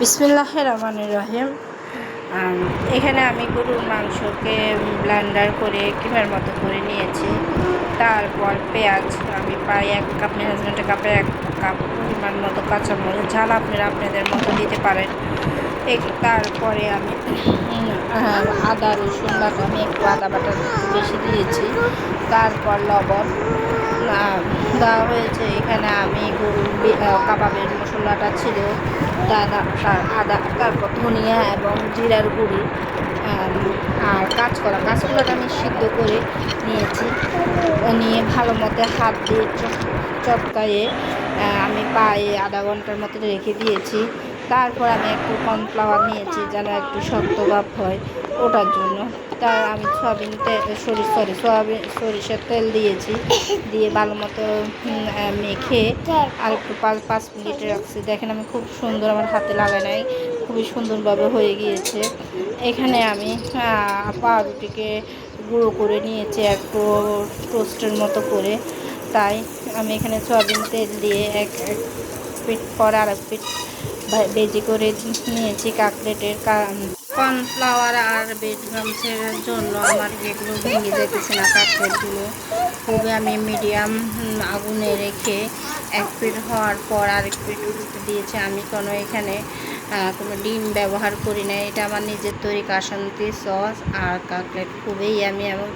বিসমিল্লাহ রহমান রহিম। এখানে আমি গরুর মাংসকে ব্লান্ডার করে কিমার মতো করে নিয়েছি। তারপর পেঁয়াজ, আমি প্রায় এক কাপ ম্যানেজমেন্টের কাপে এক কাপ পরিমাণ মতো কাঁচামরিচ, ঝাল আপনারা আপনাদের মতো দিতে পারেন। তারপরে আমি আদা রসুন বাটা, আমি একটু আদা বাটা বেশি দিয়েছি। তারপর লবণ। দেওয়া হয়েছে। এখানে আমি গরুর কাবাবের মশলাটা ছিল, দাদা আদা, তারপর ধনিয়া এবং জিরার গুঁড়ি আর কাঁচকলা। কাঁচকলাটা আমি সিদ্ধ করে নিয়েছি। নিয়ে ভালো মতো হাত দিয়ে চ- চটকায়ে আমি পায়ে আধা ঘণ্টার মতো রেখে দিয়েছি। তারপর আমি একটু কর্নফ্লাওয়ার নিয়েছি, যেন একটু শক্ত ভাব হয়। ওটার জন্য। তার আমি সয়াবিন সরিষ সরি সয়াবিন, সরিষার তেল দিয়েছি। দিয়ে ভালো মতো মেখে আর একটু পাঁচ পাঁচ মিনিট রাখছি। দেখেন আমি খুব সুন্দর আমার হাতে লাগা নাই, খুবই সুন্দরভাবে হয়ে গিয়েছে। এখানে আমি পাউরুটিকে গুঁড়ো করে নিয়েছি একটু টোস্টের মতো করে। তাই আমি এখানে সয়াবিন তেল দিয়ে এক এক পিঠ পর আর এক পিঠ ভা- বেজি করে নিয়েছি কাকলেটের কর্নফ্লাওয়ার আর বেডরুমসের জন্য আমার যেগুলো ভেঙে যেতেছে না কাপড়গুলো খুবই আমি মিডিয়াম আগুনে রেখে এক পিট হওয়ার পর আরেক পিট উল্টে দিয়েছি। আমি কোনো এখানে কোনো ডিম ব্যবহার করি না এটা আমার নিজের তৈরি কাশান্তি সস আর কাকলেট। খুবই আমি এবং